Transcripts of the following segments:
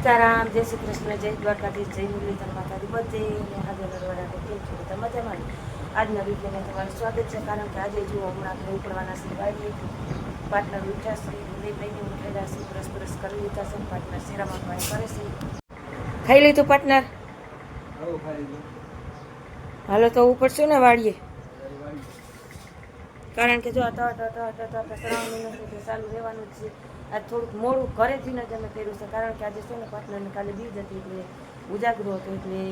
સીતારામ જય શ્રી કૃષ્ણ જય દ્વારકાધીશ જય મુરલીધર માતાજી બધે હાજર નરવાડા કેમ છો? બધા મજામાં? આજના વિડીયોમાં તમારું સ્વાગત છે કારણ કે આજે જુઓ હમણાં આપણે ઉપડવાના છે વાડીએ પાર્ટનર ઉઠ્યા છે ઉદય ભાઈને ઉઠેલા છે બ્રશ બ્રશ કરી લીધા છે પાર્ટનર શેરામાં પાણી કરે છે. ખાઈ લીધું પાર્ટનર હાલો તો ઉપડશું ને વાડીએ. કારણ કે જો આ ટ ટ ટ ટ ટ શ્રાવણ મહિનો તે ચાલુ રહેવાનું જ છે. આજ થોડુંક મોડું ઘરેથી જ અમે કર્યું છે, કારણ કે આજે છે ને પાર્ટનરને કાલે બીજ હતી એટલે ઉજાગરો હતો એટલે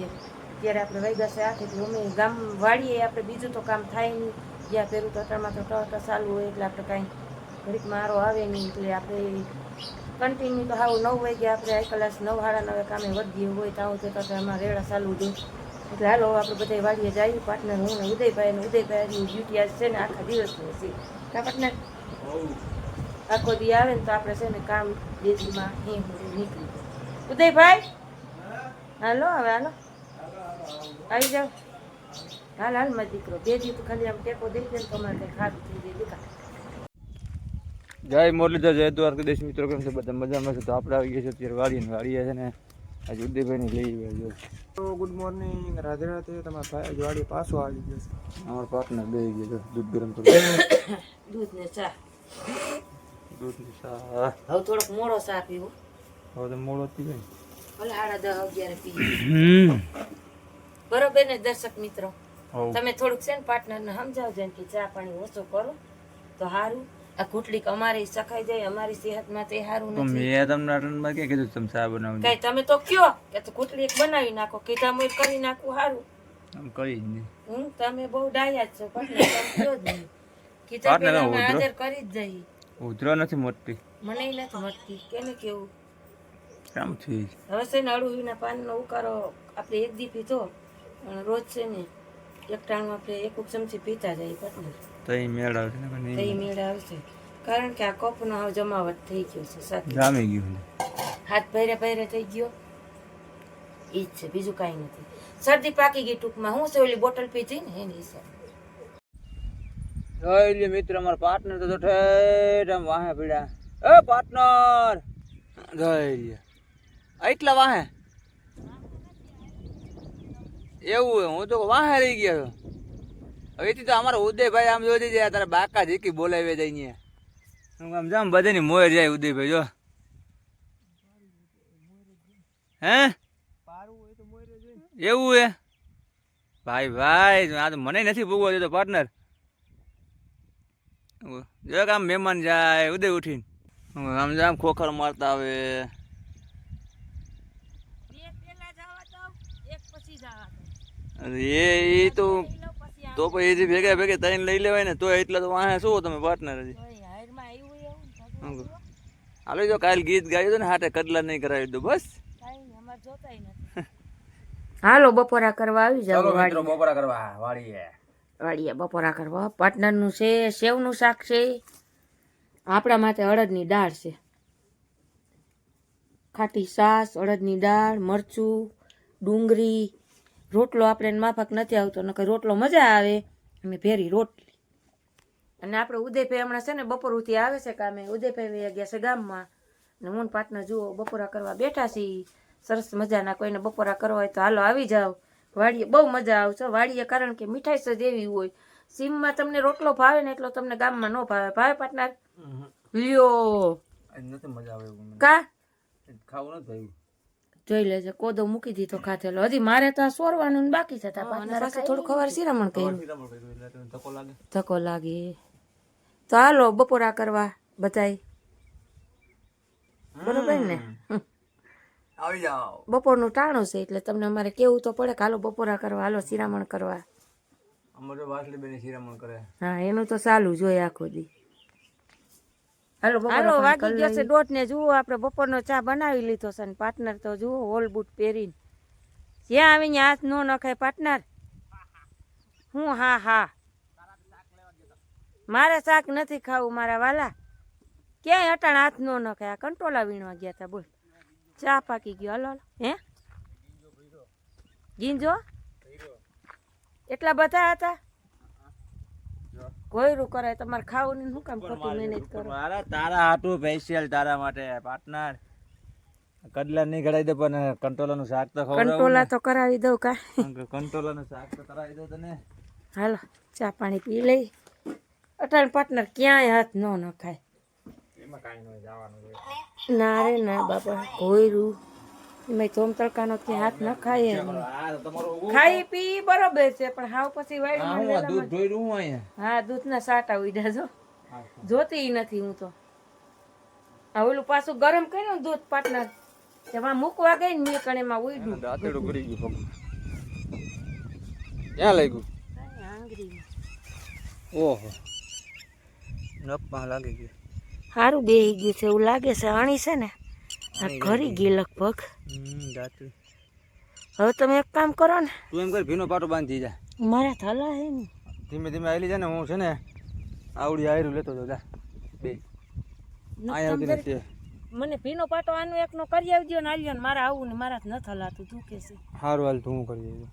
ત્યારે આપણે વૈગા આખી એટલે અમે ગામ વાળીએ, આપણે બીજું તો કામ થાય નહીં. જ્યાં પહેરું તો અટાણમાં તો ટ ટ ચાલુ હોય એટલે આપણે કાંઈ ઘડીક મારો આવે નહીં, એટલે આપણે કન્ટિન્યુ તો હાવ નવ વાગે આપણે આ કલાસ નવ, સાડા નવે કામે વધીએ હોય, તો આવું તો અમારે રેડા ચાલુ દે એટલે હાલો, આપણે બધા વાડીએ જઈએ, પાર્ટનર હું ને ઉદયભાઈ ને ઉદયભાઈની ડ્યુટી આજ છે ને આખા દિવસની છે. કા પાર્ટનર? આખો દી આવે ને તો આપણે છે ને કામ દેશમાં અહીં નીકળી ઉદયભાઈ? હાલો, હવે હાલો. આવી જાઓ. હાલ હાલ, મારો દીકરો. બે દી ખાલી આમ ટેકો દઈ દે ને તો અમારે કંઈ ખાતું થઈ જાય. દીકરા જય મુરલીધર, જય દ્વારકાધીશ. મિત્રો, કેમ છે? બધા મજામાં છે? તો આપણે આવી ગયા છે અત્યારે વાડી ને વાડીએ છે ને આજે ઉદયભાઈ લઈ આવ્યા જો. તો ગુડ મોર્નિંગ રાધે રાધે તમારા ભાઈ અજવાડી પાછો આવી ગયો છે. અમારો પાર્ટનર બે ગયો છે દૂધ ગરમ કરી દૂધ ને ચા. દૂધની ચા. હવે થોડોક મોડો ચા પીવો. હવે તો મોડો થઈ જાય ભલે સાડા દસ અગિયાર પીએ. હમ. બરોબર ને દર્શક મિત્રો? તમે થોડુંક છે ને પાર્ટનરને સમજાવજો કે ચા પાણી ઓછો કરો તો સારું આ કુટલીક અમારી સખાઈ જાય અમારી સેહતમાં તે સારું નથી. મેં તમને આટલામાં ક્યાં કીધું તમે ચા બનાવજો કઈ તમે તો કયો કે તો એક બનાવી નાખો કીધા મુઈ કરી નાખું સારું આમ કરી જ નહીં. હું? તમે બહુ ડાયા છો પણ તમે કયો જ નહીં. કીધા પેલા હાજર કરી જ જઈ. ઉધરો નથી મોટી મને નથી મોટી કેને કેવું? કામ થઈ હવે છે ને અળુવીના પાનનો ઉકારો આપણે એક દી પીધો રોજ છે ને એક ટાણું આપણે એક ચમચી પીતા જઈએ પાર્ટનર તો એ મેળ આવશે ને પણ તો એ એ મેળ આવશે. કારણ કે આ કપનો હવે જમાવટ થઈ ગયો છે સાચું. જામી ગયું હાથ ભૈરે ભૈરે થઈ ગયો. ઈ જ છે બીજું કાંઈ નથી. શરદી પાકી ગઈ ટૂંકમાં. હું છે ઓલી બોટલ પીધી ને એની હિસાબે. જોઈ લે મિત્ર અમારા પાર્ટનર તો જો ઠેઠ આમ વાહે પડ્યા એ પાર્ટનર જોઈ લે. એટલા વાહે? એવું હે, હું તો વાહે રહી ગયો છું. હવે એથી તો અમારા ઉદયભાઈ આમ જોઈ જાય તારા બાકા જીકી બોલાવે જાય અહીંયા. હું આમ જામ બધાની મોર જાય ઉદયભાઈ જો. હે? એવું હે? ભાઈ ભાઈ આ તો મને નથી ભોગવો તો પાર્ટનર જો આમ મહેમાન જાય ઉદય ઉઠીને. આમ જામ ખોખર મારતા આવે. અરે એ એ તો તો પછી ભેગા ભેગા તઈને લઈ લેવાય ને તો એટલા તો વાહે શું તમે પાર્ટનર હજી? હાલો. જો કાલ ગીત ગાયું હતું ને હાટે કદલા નહીં કરાવી દો બસ. હાલો બપોરા કરવા આવી જાવ બપોરા કરવા વાળીએ વાડીએ. બપોરા કરવા. પાર્ટનરનું છે સેવનું શાક છે. આપણા માટે અડદની દાળ છે. ખાટી છાશ અડદની દાળ મરચું ડુંગળી. રોટલો આપણે માફક નથી આવતો નકર રોટલો મજા આવે. અને ભેરી રોટલી. અને આપણે ઉદયભાઈ હમણાં છે ને બપોર ઉથી આવે છે કામે. ઉદયભાઈ વયા ગયા છે ગામમાં. ને હું પાટના જુઓ બપોરા કરવા બેઠા છીએ. સરસ મજાના કોઈને બપોરા કરવા હોય તો હાલો આવી જાઓ. વાડીએ બહુ મજા આવશે વાડીએ કારણ કે મીઠાઈ સજ એવી હોય. સીમમાં તમને રોટલો ભાવે ને એટલો તમને ગામમાં ન ભાવે. ભાવે પાટનાર લ્યો. નથી મજા આવે કા? ખાવું નથી ભાઈ જોઈ લેજે કોદો મૂકી દીધો ખાધેલો. હજી મારે તો આ સોરવાનું ને બાકી છે થોડું ખબર શિરામણ કર્યું ધક્કો લાગે. તો હાલો બપોરા કરવા બધાય. બરોબર ને? હમ. આવી જાઓ. બપોરનું ટાણું છે એટલે તમને અમારે કેવું તો પડે કે હાલો બપોરા કરવા હાલો શિરામણ કરવા. અમારે વાસલી બેની શિરામણ કરે. હા એનું તો ચાલુ જોઈએ આખો દી. હાલો હાલો વાગી ગયો છે દોઢ ને જુઓ આપણે બપોરનો ચા બનાવી લીધો છે ને પાર્ટનર તો જુઓ હોલ બૂટ પહેરીને. જ્યાં આવીને હાથ ન નખાય પાર્ટનર. હું હા હા. મારે શાક નથી ખાવું મારા વાલા. ક્યાંય અટાણ હાથ ન નખાય આ કંટોલા વીણવા ગયા હતા બોલ. ચા પાકી ગયો હલો હાલો. હે? ગીંજો? એટલા બધા હતા? કોયરું કરે તમારે ખાવું નહીં શું કામ ખોટું મહેનત કરો? મારા તારા હાટું સ્પેશિયલ તારા માટે પાર્ટનર કડલા નહીં કઢાઈ દે પણ કંટોલાનું શાક તો ખવડાવું કંટોલા તો કરાવી દઉં કા? કંટોલાનું શાક તો કરાવી દઉં તને. હાલો ચા પાણી પી લઈ. અટાણ પાર્ટનર ક્યાંય હાથ ન નખાય. ના રે ના બાપા કોયરું. એમાં તોમ તડકાનો ક્યાં હાથ ન એમ. તમારો ખાઈ પી બરોબર છે પણ હાવ પછી ધોઈ હા દૂધના સાટા ઉડ્યા જો. જોતી નથી હું તો. આ ઓલું પાછું ગરમ કર્યું દૂધ પાટનર તેમાં મૂકવા ગઈ ને મેં ઉડ્યું દાંતેડું કરી ગયું ક્યાં લાગ્યું? આંગળી ઓહો. નપમાં લાગી ગયું. સારું બેહી ગયું છે એવું લાગે છે અણી છે ને. આ ઘરી ગઈ લગભગ. હવે તમે એક કામ કરો ને. તું એમ કર ભીનો પાટો બાંધી જા. મારા થલા હે ને. ધીમે ધીમે આવેલી જાય ને હું છે ને આવડી આયરું લેતો હતો જા. બે. મને ભીનો પાટો આનો એકનો કરી આવજો ને આલ્યો ને મારે આવું ને મારા ન થલાતું કે છે. સારું હાલ તું હું કરી આવજો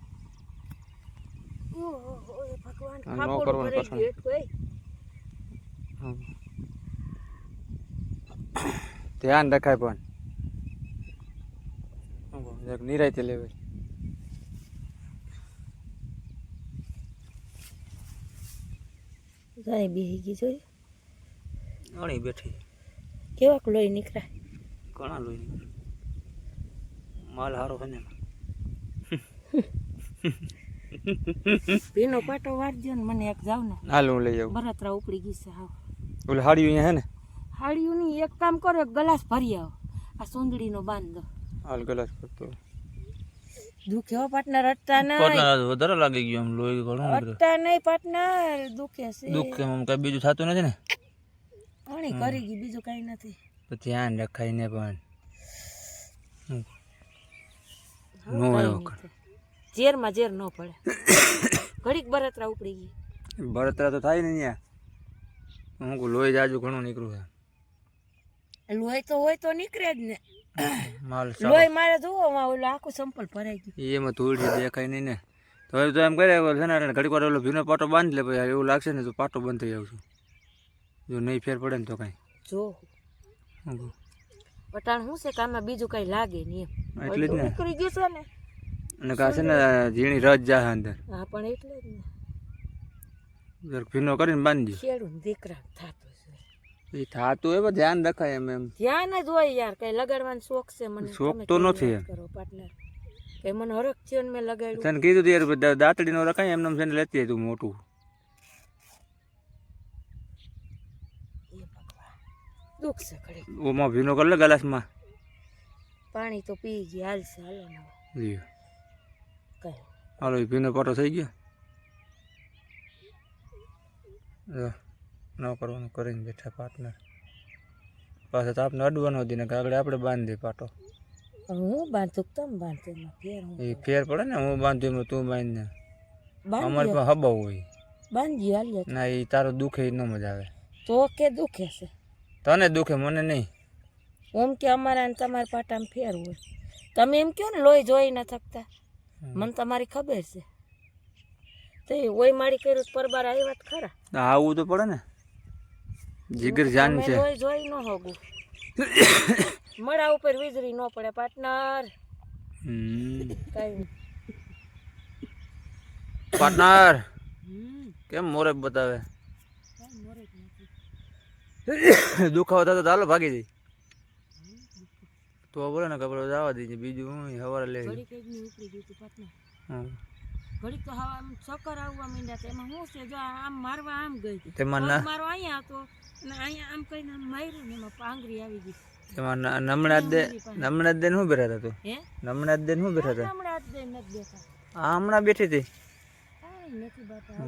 ઓહો, ભગવાન ખાપોડું ભરાઈ ગયું. ધ્યાન રખાય પણ. નિરાયતે લેવાય ગાય બેહી ગઈ જોઈ અણી બેઠી. કેવાક લોહી નીકળાય. ઘણા લોહી માલ સારો છે ને પીનો પાટો વાળજો ને મને એક જાવ ને હાલ હું લઈ આવું. બરાતરા ઉપડી ગઈ છે હાવ. ઓલે હાડી અહીંયા હે ને? હાડિયું નહીં એક કામ કરો એક ગ્લાસ ભરી આવો. આ સુંદડીનો બાંધ દો. હાલ ગલાસ કરતો દુખે હો પાર્ટનર અટતા નહીં. વધારે લાગી ગયો આમ લોહી ઘણું અટતા નહીં પાર્ટનર દુખે છે. દુખે એમ કઈ બીજું થતું નથી ને? ઘણી કરી ગઈ બીજું કઈ નથી. તો ધ્યાન રખાય ને પણ. નો આવ્યો. ઝેરમાં ઝેર ન પડે. ઘડીક બરતરા ઉપડી ગઈ. બળતરા તો થાય ને અહીંયા. હું કહું લોહી જાજુ ઘણું નીકળ્યું લોહી તો હોય તો નીકળે જ ને. છે માલ લોહી મારે જોવો માં ઓલું આખું સંપલ ભરાઈ ગયું. એમાં ધૂળ દેખાય નહીં ને. તો હવે તો એમ કરે છે ને ઘડીક વાર ઓલો ભીનો પાટો બાંધ લે પછી એવું લાગશે ને તો પાટો બંધ થઈ આવશું જો નહીં ફેર પડે ને તો કાંઈ. જો. પટાણ શું છે કે આમાં બીજું કઈ લાગે નહીં એટલે જ ને. નીકળી ગયું છે ને. અને કાશે છે ને ઝીણી રજ જાય અંદર. હા પણ એટલે જ ને. જરાક ભીનો કરીને બાંધી ખેડૂત દીકરા થતું છે. એ થાતું એવું ધ્યાન રખાય એમ એમ. ધ્યાન જ હોય યાર કઈ લગાડવાનો શોખ છે મને. શોખ તો નથી કરો પાર્ટનર કે મને હરખ થયો ને મેં લગાડ્યું. તને કીધું તું યાર દાંતડીનો રખાય એમને એમ છે ને લેતી હતું તું મોટું. દુઃખ છે ખરી ઓમાં ભીનો કર લે ગલાસમાં. પાણી તો પી ગયા હાલો કઈ. હાલો એ ભીનો પાટો થઈ ગયો જો, ન કરવાનું કરીને બેઠા પાર્ટનર પાછો તો આપણે અડવાનો હતી ને આગળ આપણે બાંધી પાટો. હું બાંધું તમે બાંધો ફેર એ ફેર પડે ને હું બાંધું એમાં તું બાંધને અમારે બાંધ્યો? પણ હબાવ હોય. બાંધી હાલ્યો ના એ તારો દુખે ન મજા આવે. તો કે દુખે છે? તને દુખે મને નહીં. ઓમ કે અમારા ને તમારા પાટામાં ફેર હોય. તમે એમ કહો ને લોહી જોઈ ન થકતા મને તમારી ખબર છે. તો એ ઓય મારી કર્યું પરબાર આવ્યા જ ખરા. આવું તો પડે ને. જીગર જાન છે. જોઈ ન હોગું. મળા ઉપર વીજળી ન પડે પાર્ટનર હમ. કઈ પાર્ટનર કેમ મોરે બતાવે? દુખાવો થતો તો હાલો ભાગી જઈ તો બોલે ને કપડો જવા દઈએ બીજું હું લે લઈ હતું. ઘડીક તો હવા આમ ચક્કર આવવા માંડ્યા હતા એમાં શું છે? જો આમ મારવા આમ ગઈ તેમાં ના મારો અહીંયા હતો અને અહીંયા આમ કઈને આમ માર્યું ને એમાં પાંગરી આવી ગઈ. તેમાં નમણાદ નમણા દે નમણા દેન શું બેઠા હતા તું? હે? નમણાદ દેન શું બેઠા હતા? હમણાં જ નથી દેખા આ હમણાં બેઠી હતી? નથી બાપા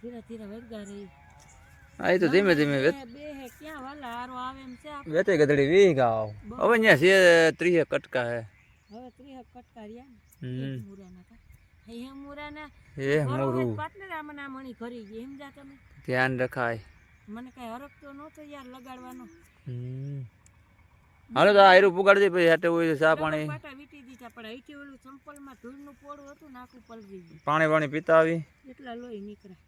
ધીરે ધીરે વળગા રહી. આ તો ધીમે ધીમે બે બે હે ક્યાં વાલા હારો આવે એમ છે આપણે. વેતે ગધડી વી ગાવ. હવે અહીંયા છે ત્રીસે કટકા હે. હવે ત્રીસ કટકાર્યા હમ. હે મોરું ગઈ. એમ જા તમે. ધ્યાન રખાય. મને કઈ હરક તો નહોતો યાર લગાડવાનો. હાલો તો આયરું પુગાડી દે પછી હાટે હોય ચા પાણી. પાટા વીટી દીધા પણ અહીંથી ઓલું ચંપલમાં ધૂળનું પોળું હતું નાખું પલરી પાણી પાણી પીતા આવી. એટલા લોહી નીકળ્યા.